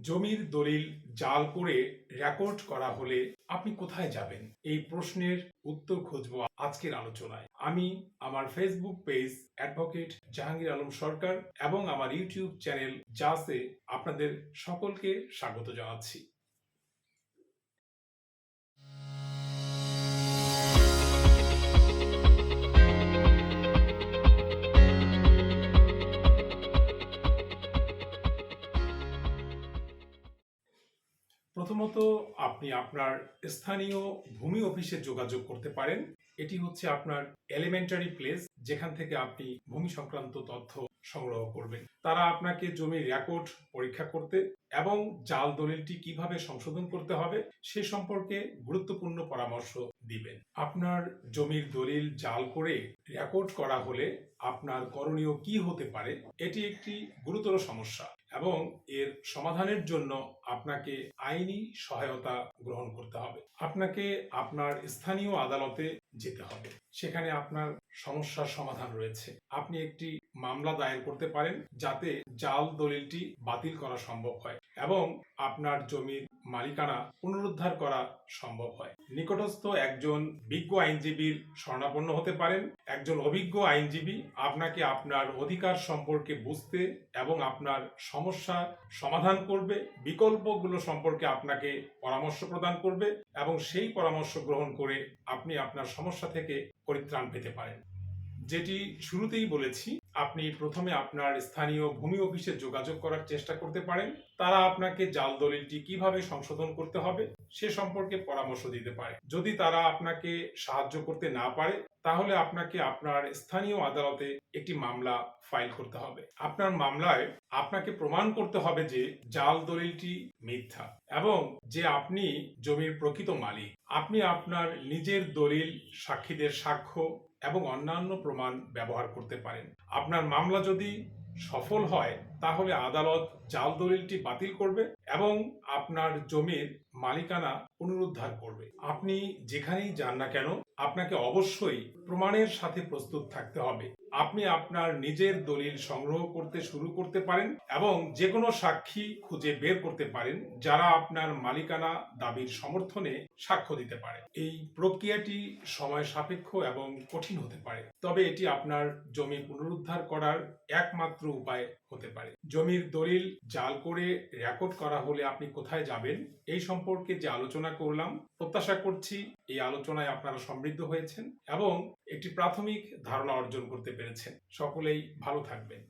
জমির দলিল জাল করে রেকর্ড করা হলে আপনি কোথায় যাবেন? এই প্রশ্নের উত্তর খুঁজব আজকের আলোচনায়। আমি আমার Facebook page advocate Jahangir Alam Sarkar এবং আমার ইউটিউব চ্যানেল জাসে আপনাদের সকলকে স্বাগত জানাচ্ছি। প্রথমত আপনি আপনার স্থানীয় ভূমি অফিসে যোগাযোগ করতে পারেন। এটি হচ্ছে আপনার এলিমেন্টারি প্লেস যেখান থেকে আপনি ভূমি সংক্রান্ত তথ্য সংগ্রহ করবেন। তারা আপনাকে জমির রেকর্ড পরীক্ষা করতে এবং জাল দলিলটি কীভাবে সংশোধন করতে হবে সে সম্পর্কে গুরুত্বপূর্ণ পরামর্শ দিবেন। আপনার জমির দলিল জাল করে রেকর্ড করা হলে আপনার করণীয় কি হতে পারে, এটি একটি গুরুতর সমস্যা। এবং এর সমাধানের জন্য আপনাকে আইনি সহায়তা গ্রহণ করতে হবে। আপনাকে আপনার স্থানীয় আদালতে যেতে হবে। সেখানে আপনার সমস্যার সমাধান রয়েছে। আপনি একটি মামলা দায়ের করতে পারেন যাতে জাল দলিলটি বাতিল করা সম্ভব হয় এবং আপনার জমির মালিকানা পুনরুদ্ধার করা সম্ভব হয়। নিকটস্থ একজন বিজ্ঞ আইনজীবীর শরণাপন্ন হতে পারেন। একজন অভিজ্ঞ আইনজীবী আপনাকে আপনার অধিকার সম্পর্কে বুঝতে এবং আপনার সমস্যা সমাধান করবে, বিকল্পগুলো সম্পর্কে আপনাকে পরামর্শ প্রদান করবে এবং সেই পরামর্শ গ্রহণ করে আপনি আপনার সমস্যা থেকে পরিত্রাণ পেতে পারেন। যেটি শুরুতেই বলেছি, আপনি প্রথমে আপনার স্থানীয় ভূমি অফিসে যোগাযোগ করার চেষ্টা করতে পারেন। তারা আপনাকে জাল দলিলটি কীভাবে সংশোধন করতে হবে সে সম্পর্কে পরামর্শ দিতে পারে। যদি তারা আপনাকে সাহায্য করতে না পারে, তাহলে আপনাকে আপনার স্থানীয় আদালতে একটি মামলা ফাইল করতে হবে। আপনার মামলায় আপনাকে প্রমাণ করতে হবে যে জাল দলিলটি মিথ্যা এবং যে আপনি জমির প্রকৃত মালিক। আপনি আপনার নিজের দলিল সাক্ষীদের সাক্ষ্য এবং অন্যান্য প্রমাণ ব্যবহার করতে পারেন। আপনার মামলা যদি সফল হয়, তাহলে আদালত জাল দলিলটি বাতিল করবে এবং আপনার জমির মালিকানা পুনরুদ্ধার করবে। আপনি যেখানেই যান না কেন, আপনাকে অবশ্যই প্রমাণের সাথে প্রস্তুত থাকতে হবে। আপনি আপনার নিজের দলিল সংগ্রহ করতে শুরু করতে পারেন এবং যে কোনো সাক্ষী খুঁজে বের করতে পারেন যারা আপনার মালিকানা দাবির সমর্থনে সাক্ষ্য দিতে পারে। এই প্রক্রিয়াটি সময় সাপেক্ষ এবং কঠিন হতে পারে, তবে এটি আপনার জমি পুনরুদ্ধার করার একমাত্র উপায় হতে পারে। জমির দলিল জাল করে রেকর্ড করা হলে আপনি কোথায় যাবেন এই সম্পর্কে যে আলোচনা করলাম, প্রত্যাশা করছি এই আলোচনায় আপনারা সমৃদ্ধ হয়েছেন এবং একটি প্রাথমিক ধারণা অর্জন করতে পেরেছেন। সকলেই ভালো থাকবেন।